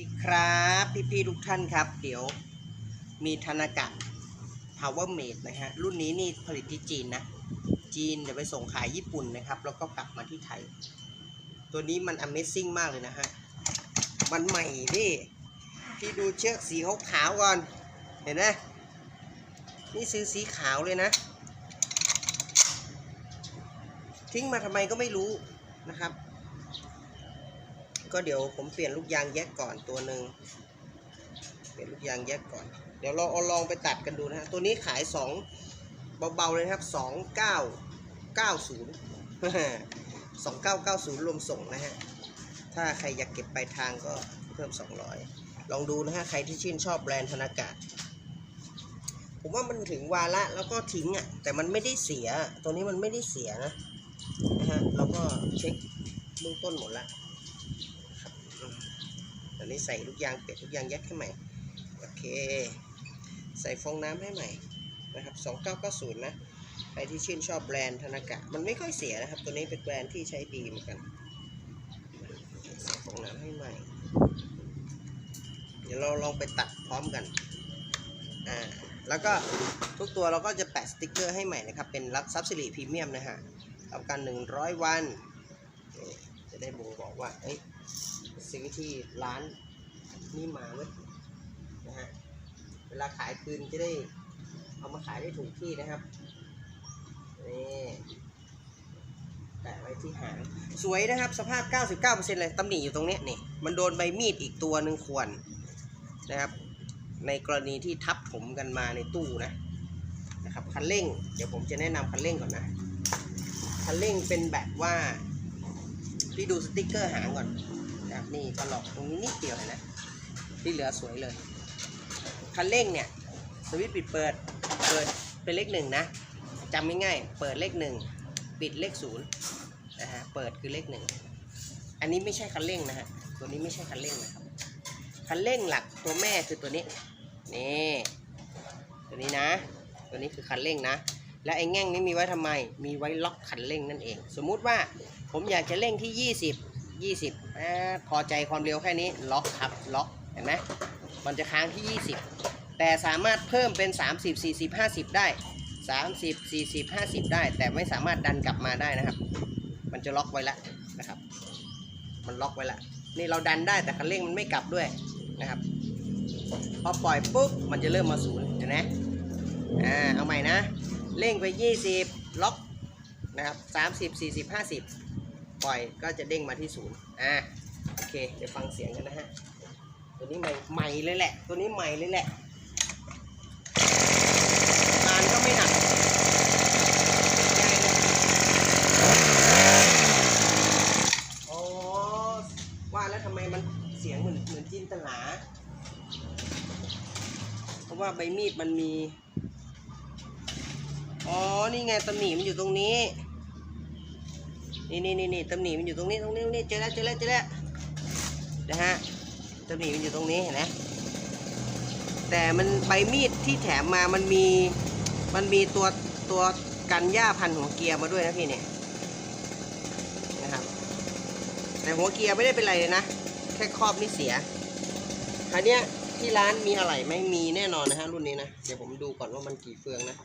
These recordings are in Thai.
สวัสดีครับพี่ๆทุกท่านครับ เดี๋ยวมีธนากะ Power Made นะฮะรุ่นนี้นี่ผลิตที่จีนนะ จีนเดี๋ยวไปส่งขายญี่ปุ่นนะครับ แล้วก็กลับมาที่ไทย ตัวนี้มัน Amazing มากเลยนะฮะ มันใหม่ดิพี่ดูเชือกสีขาวๆก่อน เห็นไหมนี่ซื้อสีขาวเลยนะ ทิ้งมาทำไมก็ไม่รู้นะครับ ก็เดี๋ยวผมเปลี่ยนลูกยางแยกก่อนตัวหนึ่งเปลี่ยนลูกยางแยกก่อน เดี๋ยวเราเอาลองไปตัดกันดูนะฮะตัวนี้ขายสองเบาๆเลยครับสองเก้าเก้าศูนย์สองเก้าเก้าศูนย์รวมส่งนะฮะถ้าใครอยากเก็บปลายทางก็เพิ่มสองร้อยลองดูนะฮะใครที่ชื่นชอบแบรนด์ธนากาศผมว่ามันถึงวาระแล้วก็ทิ้งอะแต่มันไม่ได้เสียตัวนี้มันไม่ได้เสียนะนะฮะเราก็เช็คเบื้องต้นหมดละ ตอนนี้ใส่ลูกยางเป็ดลูกยางยัดให้ใหม่โอเค ใส่ฟองน้ำให้ใหม่นะครับ2990นะใครที่ชื่นชอบแบรนด์ธนากะมันไม่ค่อยเสียนะครับ ตัวนี้เป็นแบรนด์ที่ใช้ดีเหมือนกันใส่ฟองน้ำให้ใหม่ เดี๋ยวเราลองไปตัดพร้อมกันอ่าแล้วก็ทุกตัวเราก็จะแปะสติกเกอร์ให้ใหม่นะครับ เป็นรับซับซิลีพรีเมียมนะฮะทำการ 100 วันนี่จะได้บ่งบอกว่าเอ้ย ซื้อที่ร้านนี่มาเว้ยนะฮะเวลาขายคืนจะได้เอามาขายได้ถูกที่นะครับนี่แปะไว้ที่หางสวยนะครับ สภาพ 99%เลยตำหนิอยู่ตรงเนี้ยนี่มันโดนใบมีดอีกตัวหนึ่งข่วนนะครับ ในกรณีที่ทับถมกันมาในตู้นะนะครับคันเร่ง เดี๋ยวผมจะแนะนำคันเร่งก่อนนะคันเร่งเป็นแบบว่าพี่ดูสติกเกอร์หางก่อน นะครับนี่ถลอกตรงนี้นิดเดียวเห็นะ ที่เหลือสวยเลย คันเร่งเนี่ย สวิตช์ปิดเปิด เปิดเป็นเลขหนึ่งนะจำง่ายๆเปิดเลขหนึ่งปิดเลขศูนย์นะฮะ เปิดคือเลขหนึ่งอันนี้ไม่ใช่คันเร่งนะฮะ ตัวนี้ไม่ใช่คันเร่งนะครับ คันเร่งหลักตัวแม่คือตัวนี้ นี่ ตัวนี้นะ ตัวนี้คือคันเร่งนะ และไอ้แง่งนี้มีไว้ทำไม มีไว้ล็อกคันเร่งนั่นเอง สมมุติว่าผมอยากจะเร่งที่ 20 20อ่าพอใจความเร็วแค่นี้ล็อกครับล็อกเห็นไหมมันจะค้างที่ 20 แต่สามารถเพิ่มเป็น 30 40 50 ได้ 30 40 50 ได้ แต่ไม่สามารถดันกลับมาได้นะครับ มันจะล็อกไว้แล้วนะครับ มันล็อกไว้แล้วนี่เราดันได้แต่คันเร่งมันไม่กลับด้วยนะครับ พอปล่อยปุ๊บมันจะเริ่มมาศูนย์เห็นไหมอ่าเอาใหม่นะเร่งไป 20 ล็อกนะครับ 30 40 50 ปล่อยก็จะเด้งมาที่ศูนย์อ่าโอเค เดี๋ยวฟังเสียงกันนะฮะ ตัวนี้ใหม่ใหม่เลยแหละ ตัวนี้ใหม่เลยแหละงานก็ไม่หนักอ๋อว่าแล้วทำไมมันเสียงเหมือนเหมือนจินตลา เพราะว่าใบมีดมันมี อ๋อ นี่ไงตำหนิมันอยู่ตรงนี้ นี่นี่นี่นี่ตำหนิมันอยู่ตรงนี้ตรงนี้ตรงนี้เจอแล้วเจอแล้วเจอแล้วนะฮะตำหนิมันอยู่ตรงนี้เห็นไหมแต่มันใบมีดที่แถมมามันมีมันมีตัวตัวกันหญ้าพันหัวเกียร์มาด้วยนะพี่เนี่ยนะครับ แต่หัวเกียร์ไม่ได้เป็นไรเลยนะ แค่ครอบนี่เสียคันนี้ที่ร้านมีอะไรไหม่มีแน่นอนนะฮะรุ่นนี้นะ เดี๋ยวผมดูก่อนว่ามันกี่เฟืองนะ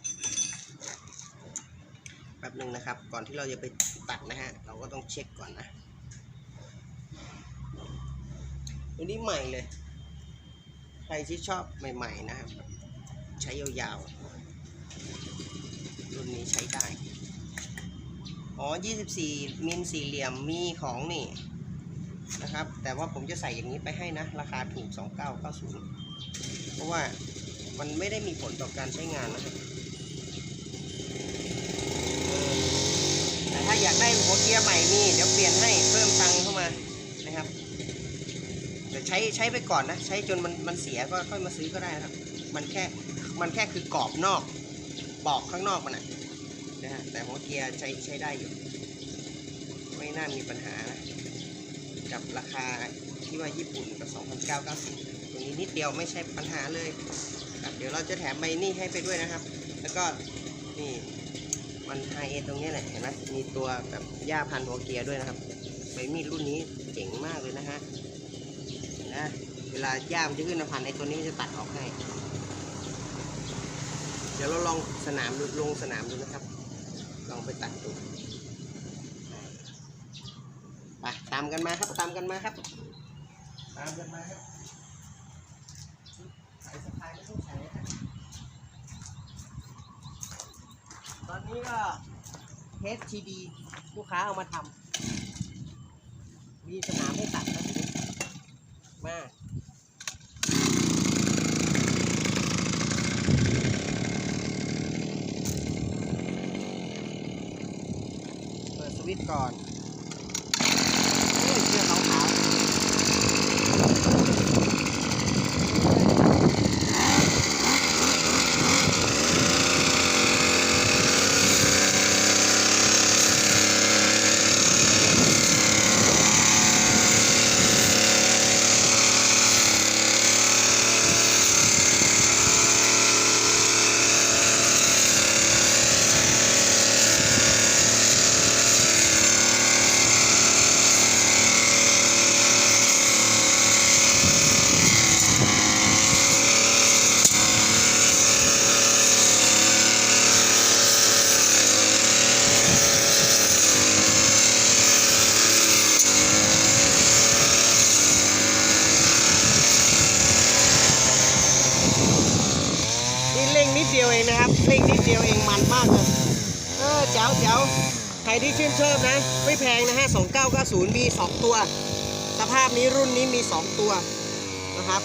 แป๊บหนึ่งนะครับ ก่อนที่เราจะไป ตัดนะฮะ เราก็ต้องเช็คก่อนนะตัวนี้ใหม่เลย ใครที่ชอบใหม่ ๆ นะครับ ใช้ยาวๆ รุ่นนี้ใช้ได้ อ๋อ 24 มิลสี่เหลี่ยมมีของนี่นะครับ แต่ว่าผมจะใส่อย่างนี้ไปให้นะ ราคาถูก 2990 เพราะว่ามันไม่ได้มีผลต่อการใช้งานนะครับ แต่ถ้าอยากได้หัวเกียร์ใหม่นี่เดี๋ยวเปลี่ยนให้เพิ่มตังค์เข้ามานะครับแต่ใช้ใช้ไปก่อนนะ ใช้จนมันมันเสียก็ค่อยมาซื้อก็ได้นะครับ มันแค่มันแค่คือกรอบนอกปอกข้างนอกมันนะนะฮะแต่หัวเกียร์ใช้ใช้ได้อยู่ ไม่น่ามีปัญหานะกับราคาที่ว่าญี่ปุ่นกับ2,990ตรงนี้นิดเดียวไม่ใช่ปัญหาเลยครับเดี๋ยวเราจะแถมใบนี่ให้ไปด้วยนะครับ แล้วก็นี่ มันไฮเอตรงนี้แหละเห็นไหมมีตัวแบบหญ้าพันหัวเกียด้วยนะครับใบมีดรุ่นนี้เจ๋งมากเลยนะฮะนะเวลาหญ้ามันจะขึ้นมาพันไอตัวนี้มันจะตัดออกให้ เดี๋ยวเราลองสนามลงสนามดูนะครับ ลองไปตัดดูไปตามกันมาครับตามกันมาครับ ตามกันมาครับสายสะพายไม่ต้อง ตอนนี้ก็เฮทีดีลูกค้าเอามาทำมีสนามให้ตัดนะทีนี้มาเปิดสวิตช์ก่อนเฮ้ยเสื้อขาวนี่เร่งนิดเดียวเองนะครับ เดียวเองมันมากเลย เออแจ๋วแจ๋วใครที่ชื่นชอบนะ ไม่แพงนะฮะ2990มี 2 ตัว สภาพนี้รุ่นนี้มี 2 ตัวนะครับ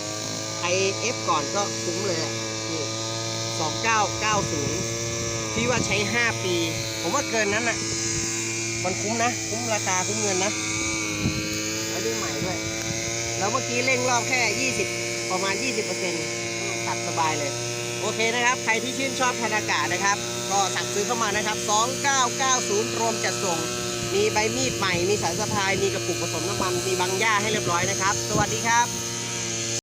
ใคร F ก่อนก็คุ้มเลยอะนี่2990ที่ว่าใช้ 5 ปี ผมว่าเกินนั้นอะ มันคุ้มนะ คุ้มราคาคุ้มเงินนะแล้วด้วยใหม่ด้วย แล้วเมื่อกี้เร่งรอบแค่ 20 ประมาณ 20%ตัดสบายเลย โอเคนะครับ ใครที่ชื่นชอบธนากาศนะครับ ก็สั่งซื้อเข้ามานะครับ 2990 รวมจัดส่ง มีใบมีดใหม่ มีสายสะพาย มีกระปุกผสมน้ำมัน มีบางหญ้าให้เรียบร้อยนะครับ สวัสดีครับ